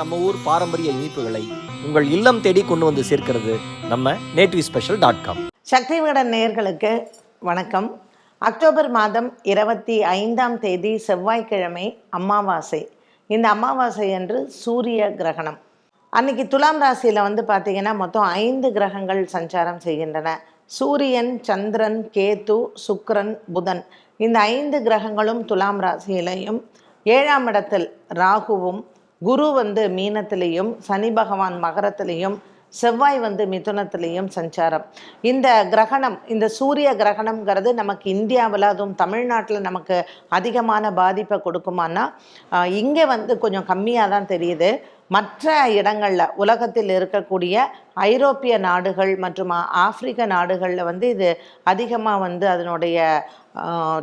நம்ம ஊர் பாரம்பரிய இனிப்புகளை உங்கள் இல்லம் தேடி கொண்டு வந்து சேர்க்கிறது நம்ம native special dot com Sakthi Vikatan நேயர்களுக்கு வணக்கம். அக்டோபர் மாதம் இருபத்தி ஐந்தாம் தேதி செவ்வாய்க்கிழமை அமாவாசை. இந்த அமாவாசை என்று சூரிய கிரகணம். அன்னைக்கு துலாம் ராசியில் வந்து பார்த்தீங்கன்னா மொத்தம் ஐந்து கிரகங்கள் சஞ்சாரம் செய்கின்றன. சூரியன் சந்திரன் கேத்து சுக்கரன் புதன். இந்த ஐந்து கிரகங்களும் துலாம் ராசியிலையும் ஏழாம் இடத்தில் ராகுவும் குரு வந்து மீனத்திலையும் சனி பகவான் மகரத்திலையும் செவ்வாய் வந்து மிதுனத்திலையும் சஞ்சாரம். இந்த கிரகணம் இந்த சூரிய கிரகணம்ங்கிறது நமக்கு இந்தியாவில் அதுவும் தமிழ்நாட்டில் நமக்கு அதிகமான பாதிப்பை கொடுக்குமானா இங்கே வந்து கொஞ்சம் கம்மியாக தான் தெரியுது. மற்ற இடங்களில் உலகத்தில் இருக்கக்கூடிய ஐரோப்பிய நாடுகள் மற்றும் ஆப்பிரிக்க நாடுகளில் வந்து இது அதிகமாக வந்து அதனுடைய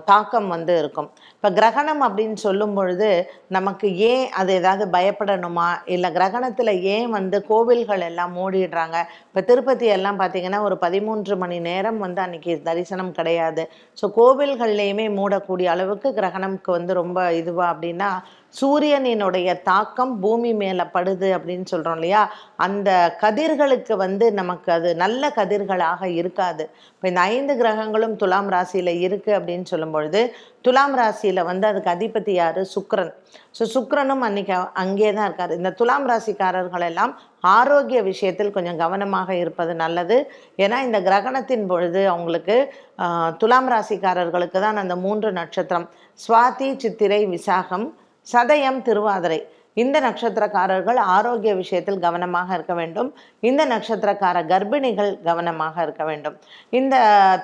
தாக்கம் வந்து இருக்கும். இப்போ கிரகணம் அப்படின்னு சொல்லும் பொழுது நமக்கு ஏன் அது ஏதாவது பயப்படணுமா? இல்லை கிரகணத்தில் ஏன் வந்து கோவில்கள் எல்லாம் மூடிடுறாங்க? இப்போ திருப்பதி எல்லாம் பார்த்தீங்கன்னா ஒரு பதிமூன்று மணி நேரம் வந்து அன்றைக்கி தரிசனம் கிடையாது. ஸோ கோவில்கள்லேயுமே மூடக்கூடிய அளவுக்கு கிரகணம்க்கு வந்து ரொம்ப இதுவாக அப்படின்னா சூரியனினுடைய தாக்கம் பூமி மேலே படுது அப்படின்னு சொல்கிறோம் இல்லையா? அந்த கதிர்களுக்கு வந்து நமக்கு அது நல்ல கதிர்களாக இருக்காது. இப்போ இந்த ஐந்து கிரகங்களும் துலாம் ராசியில் இருக்குது அப்படின்னு சொல்லும் பொழுது துலாம் ராசியில் வந்து அதுக்கு அதிபதி யார்? சுக்ரன் ஸோ சுக்ரனும் அன்னைக்கு அங்கே தான் இருக்கார். இந்த துலாம் ராசிக்காரர்கள் எல்லாம் ஆரோக்கிய விஷயத்தில் கொஞ்சம் கவனமாக இருப்பது நல்லது. ஏன்னா இந்த கிரகணத்தின் பொழுது அவங்களுக்கு ஆஹ், துலாம் ராசிக்காரர்களுக்கு தான் அந்த மூன்று நட்சத்திரம். சுவாதி சித்திரை விசாகம் சதயம் திருவாதிரை. இந்த நட்சத்திரக்காரர்கள் ஆரோக்கிய விஷயத்தில் கவனமாக இருக்க வேண்டும். இந்த நட்சத்திரக்கார கர்ப்பிணிகள் கவனமாக இருக்க வேண்டும். இந்த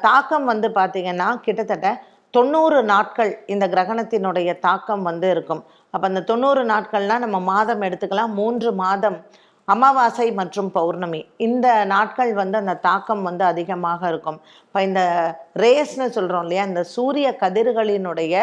தாக்கம் வந்து பார்த்திங்கன்னா கிட்டத்தட்ட தொண்ணூறு நாட்கள் இந்த கிரகணத்தினுடைய தாக்கம் வந்து இருக்கும். அப்போ அந்த தொண்ணூறு நாட்கள்னால் நம்ம மாதம் எடுத்துக்கலாம். மூன்று மாதம் அமாவாசை மற்றும் பௌர்ணமி. இந்த நாட்கள் வந்து அந்த தாக்கம் வந்து அதிகமாக இருக்கும். இப்போ இந்த ரேஸ்னு சொல்கிறோம் இல்லையா? இந்த சூரிய கதிர்களினுடைய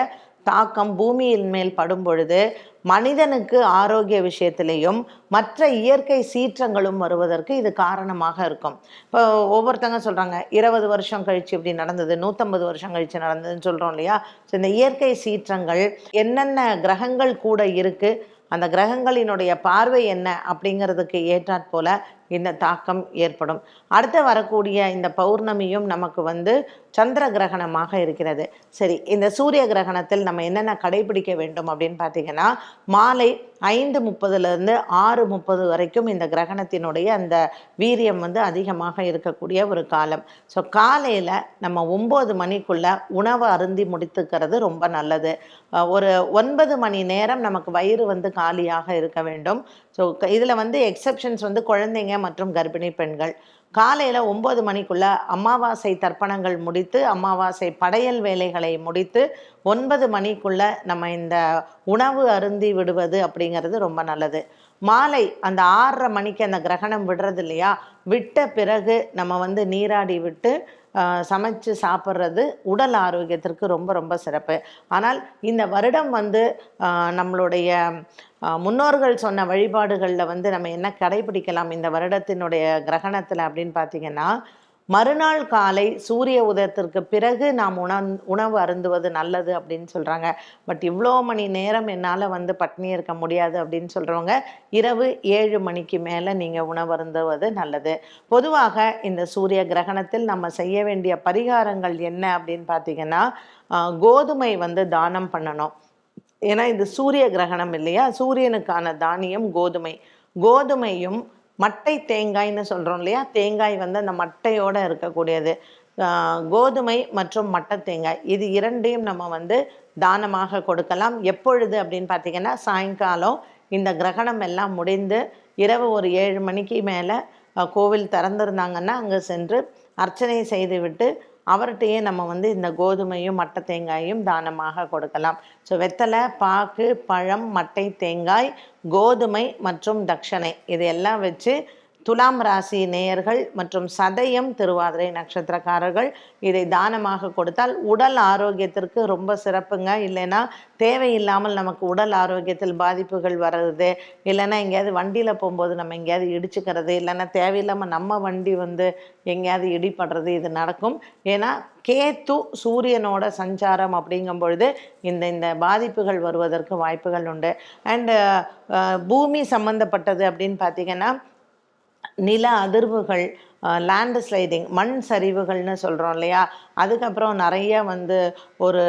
தாக்கம் பூமியின் மேல் படும் பொழுது மனிதனுக்கு ஆரோக்கிய விஷயத்திலையும் மற்ற இயற்கை சீற்றங்களும் வருவதற்கு இது காரணமாக இருக்கும். இப்போ ஒவ்வொருத்தங்க சொல்கிறாங்க இருபது வருஷம் கழிச்சு இப்படி நடந்தது நூற்றம்பது வருஷம் கழித்து நடந்ததுன்னு சொல்கிறோம் இல்லையா? ஸோ இந்த இயற்கை சீற்றங்கள் என்னென்ன கிரகங்கள் கூட இருக்குது அந்த கிரகங்களினுடைய பார்வை என்ன அப்படிங்கிறதுக்கு ஏற்றாற் போல இந்த தாக்கம் ஏற்படும். அடுத்து வரக்கூடிய இந்த பௌர்ணமியும் நமக்கு வந்து சந்திர கிரகணமாக இருக்கிறது. சரி இந்த சூரிய கிரகணத்தில் நம்ம என்னென்ன கடைபிடிக்க வேண்டும் அப்படின்னு பார்த்தீங்கன்னா மாலை ஐந்து முப்பதுலேருந்து ஆறு முப்பது வரைக்கும் இந்த கிரகணத்தினுடைய அந்த வீரியம் வந்து அதிகமாக இருக்கக்கூடிய ஒரு காலம். ஸோ காலையில் நம்ம ஒம்பது மணிக்குள்ள உணவு அருந்தி முடித்துக்கிறது ரொம்ப நல்லது. ஒரு ஒன்பது மணி நேரம் நமக்கு வயிறு வந்து காலியாக இருக்க வேண்டும். ஸோ இதில் வந்து எக்ஸெப்ஷன்ஸ் வந்து குழந்தைங்க மற்றும் கர்ப்பிணி பெண்கள். காலையில் ஒம்பது மணிக்குள்ள அமாவாசை தர்ப்பணங்கள் முடித்து அமாவாசை படையல் வேலைகளை முடித்து ஒன்பது மணிக்குள்ள நம்ம இந்த உணவு அருந்தி விடுவது அப்படிங்கிறது ரொம்ப நல்லது. மாலை அந்த ஆறரை மணிக்கு அந்த கிரகணம் விடுறது இல்லையா? விட்ட பிறகு நம்ம வந்து நீராடி விட்டு சமைச்சு சாப்பிட்றது உடல் ஆரோக்கியத்திற்கு ரொம்ப ரொம்ப சிறப்பு. ஆனால் இந்த வருடம் வந்து நம்மளுடைய முன்னோர்கள் சொன்ன வழிபாடுகளில் வந்து நம்ம என்ன கடைபிடிக்கலாம் இந்த வருடத்தினுடைய கிரகணத்தில் அப்படின்னு பார்த்தீங்கன்னா மறுநாள் காலை சூரிய உதயத்திற்கு பிறகு நாம் உண உணவு அருந்துவது நல்லது அப்படின்னு சொல்கிறாங்க பட் இவ்வளோ மணி நேரம் என்னால் வந்து பட்னி இருக்க முடியாது அப்படின்னு சொல்கிறவங்க இரவு ஏழு மணிக்கு மேலே நீங்கள் உணவு அருந்துவது நல்லது. பொதுவாக இந்த சூரிய கிரகணத்தில் நம்ம செய்ய வேண்டிய பரிகாரங்கள் என்ன அப்படின்னு பார்த்தீங்கன்னா கோதுமை வந்து தானம் பண்ணணும். ஏன்னா இது சூரிய கிரகணம் இல்லையா? சூரியனுக்கான தானியம் கோதுமை. கோதுமையும் மட்டை தேங்காய்னு சொல்கிறோம் இல்லையா? தேங்காய் வந்து அந்த மட்டையோடு இருக்கக்கூடியது. கோதுமை மற்றும் மட்டை தேங்காய். இது இரண்டையும் நம்ம வந்து தானமாக கொடுக்கலாம். எப்பொழுது அப்படின்னு பார்த்தீங்கன்னா சாயங்காலம் இந்த கிரகணம் எல்லாம் முடிந்து இரவு ஒரு ஏழு மணிக்கு மேலே கோவில் திறந்திருந்தாங்கன்னா அங்கே சென்று அர்ச்சனை செய்துவிட்டு அவர்கிட்டயே நம்ம வந்து இந்த கோதுமையும் மட்டை தேங்காயும் தானமாக கொடுக்கலாம். ஸோ வெத்தலை பாக்கு பழம் மட்டை தேங்காய் கோதுமை மற்றும் தட்சணை இது எல்லாம் வச்சு துலாம் ராசி நேயர்கள் மற்றும் சதயம் திருவாதிரை நட்சத்திரக்காரர்கள் இதை தானமாக கொடுத்தால் உடல் ஆரோக்கியத்திற்கு ரொம்ப சிறப்புங்க. இல்லைன்னா தேவையில்லாமல் நமக்கு உடல் ஆரோக்கியத்தில் பாதிப்புகள் வர்றது. இல்லைன்னா எங்கேயாவது வண்டியில் போகும்போது நம்ம எங்கேயாவது இடிச்சுக்கிறது. இல்லைன்னா தேவையில்லாமல் நம்ம வண்டி வந்து எங்கேயாவது இடிப்படுறது இது நடக்கும். ஏன்னா கேத்து சூரியனோட சஞ்சாரம் அப்படிங்கும் பொழுது இந்த இந்த பாதிப்புகள் வருவதற்கு வாய்ப்புகள் உண்டு. அண்டு பூமி சம்மந்தப்பட்டது அப்படின்னு பார்த்தீங்கன்னா நில அதிர்வுகள் லேண்டு ஸ்லைடிங் மண் சரிவுகள்னு சொல்கிறோம் இல்லையா? அதுக்கப்புறம் நிறைய வந்து ஒரு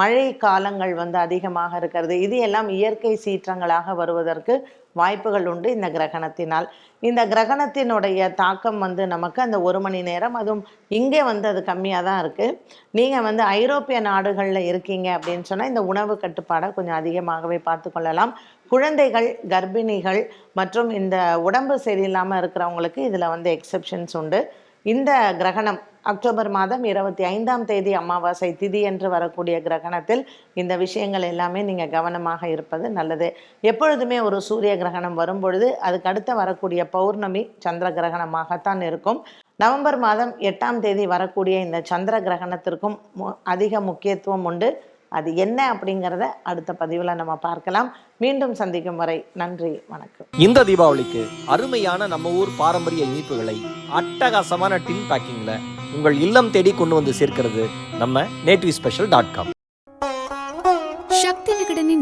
மழை காலங்கள் வந்து அதிகமாக இருக்கிறது. இது எல்லாம் இயற்கை சீற்றங்களாக வருவதற்கு வாய்ப்புகள் உண்டு இந்த கிரகணத்தினால். இந்த கிரகணத்தினுடைய தாக்கம் வந்து நமக்கு அந்த ஒரு மணி நேரம் அதுவும் இங்கே வந்து அது கம்மியாக தான் இருக்குது நீங்கள் வந்து ஐரோப்பிய நாடுகளில் இருக்கீங்க அப்படின்னு சொன்னால் இந்த உணவு கட்டுப்பாடை கொஞ்சம் அதிகமாகவே பார்த்து கொள்ளலாம். குழந்தைகள் கர்ப்பிணிகள் மற்றும் இந்த உடம்பு சரியில்லாமல் இருக்கிறவங்களுக்கு இதில் வந்து எக்ஸெப்ஷன்ஸ் உண்டு. இந்த கிரகணம் அக்டோபர் மாதம் இருபத்தி ஐந்தாம் தேதி அமாவாசை திதி என்று வரக்கூடிய கிரகணத்தில் இந்த விஷயங்கள் எல்லாமே நீங்கள் கவனமாக இருப்பது நல்லது. எப்பொழுதுமே ஒரு சூரிய கிரகணம் வரும் பொழுது அதுக்கு அடுத்து வரக்கூடிய பௌர்ணமி சந்திர கிரகணமாகத்தான் இருக்கும். நவம்பர் மாதம் எட்டாம் தேதி வரக்கூடிய இந்த சந்திர கிரகணத்திற்கும் மு- அதிக முக்கியத்துவம் உண்டு. அது என்ன அப்படிங்கிறத அடுத்த பதிவில் நம்ம பார்க்கலாம். மீண்டும் சந்திக்கும் வரை நன்றி வணக்கம். இந்த தீபாவளிக்கு அருமையான நம்ம ஊர் பாரம்பரிய இனிப்புகளை அட்டகாசமான டின் பேக்கிங்கில் உங்கள் இல்லம் தேடி கொண்டு வந்து சேர்க்கிறது நம்ம நேட்டிவ் ஸ்பெஷல் டாட் காம்